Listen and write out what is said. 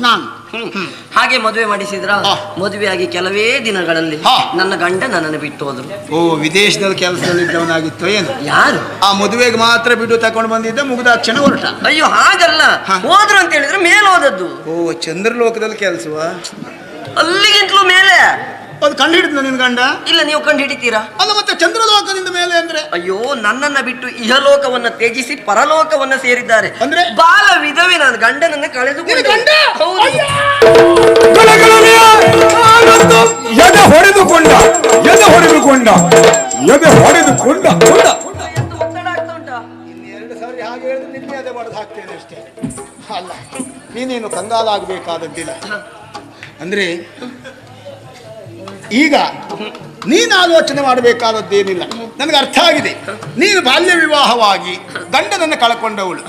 ನಾನು. ಹಾಗೆ ಮದುವೆ ಮಾಡಿಸಿದ್ರ ಮದುವೆಯಾಗಿ ಮದುವೆ ಆಗಿ ಕೆಲವೇ ದಿನಗಳಲ್ಲಿ ನನ್ನ ಗಂಡ ನನ್ನನ್ನು ಬಿಟ್ಟು ಹೋದ್ರು. ಓ ವಿದೇಶದಲ್ಲಿ ಕೆಲಸದಲ್ಲಿದ್ದವನಾಗಿತ್ತು ಏನು? ಯಾರು? ಆ ಮದುವೆಗೆ ಮಾತ್ರ ಬಿಟ್ಟು ತಕೊಂಡು ಬಂದಿದ್ದ ಮುಗಿದ ಕ್ಷಣ ಹೊರಟ. ಅಯ್ಯೋ ಹಾಗಲ್ಲ. ಹೋದ್ರು ಅಂತ ಹೇಳಿದ್ರೆ ಮೇಲೆ ಹೋದದ್ದು. ಓ ಚಂದ್ರಲೋಕದಲ್ಲಿ ಕೆಲಸವ? ಅಲ್ಲಿಗಿಂತಲೂ ಮೇಲೆ. ಅದು ಕಂಡು ಹಿಡಿದ ನಿನ್ ಗಂಡ? ಇಲ್ಲ ನೀವು ಕಂಡು ಹಿಡಿತೀರಾ? ಅಲ್ಲ ಮತ್ತೆ ಚಂದ್ರಲೋಕದಿಂದ ಮೇಲೆ ಅಂದ್ರೆ? ಅಯ್ಯೋ ನನ್ನನ್ನ ಬಿಟ್ಟು ಇಹಲೋಕವನ್ನ ತ್ಯಜಿಸಿ ಪರಲೋಕವನ್ನ ಸೇರಿದ್ದಾರೆ. ಅಂದ್ರೆ? ಬಾಲ ವಿಧವೆ ನನ್ನ ಗಂಡನನ್ನ ಕಳೆದು ಗಂಡ? ಎದೆ ಹೊಡೆದು ಕೊಂಡ. ಉಂಟಾ ಇನ್ನೆರಡು ಸಾರಿ ಹಾಗೆ ಹೇಳಿದ್ರೆ ನಿನ್ನೆ ಅದೇ ಬಡ್ದು ಹಾಕ್ತೇನೆ ಅಷ್ಟೇ. ಅಲ್ಲ ನೀನೇನು ಕಂಗಾಲಾಗಬೇಕಾದದ್ದಿಲ್ಲ. ಅಂದ್ರೆ ಈಗ ನೀನು ಆಲೋಚನೆ ಮಾಡಬೇಕಾದದ್ದೇನಿಲ್ಲ. ನನಗೆ ಅರ್ಥ ಆಗಿದೆ. ನೀನು ಬಾಲ್ಯ ವಿವಾಹವಾಗಿ ಗಂಡನನ್ನು ಕಳ್ಕೊಂಡವಳು.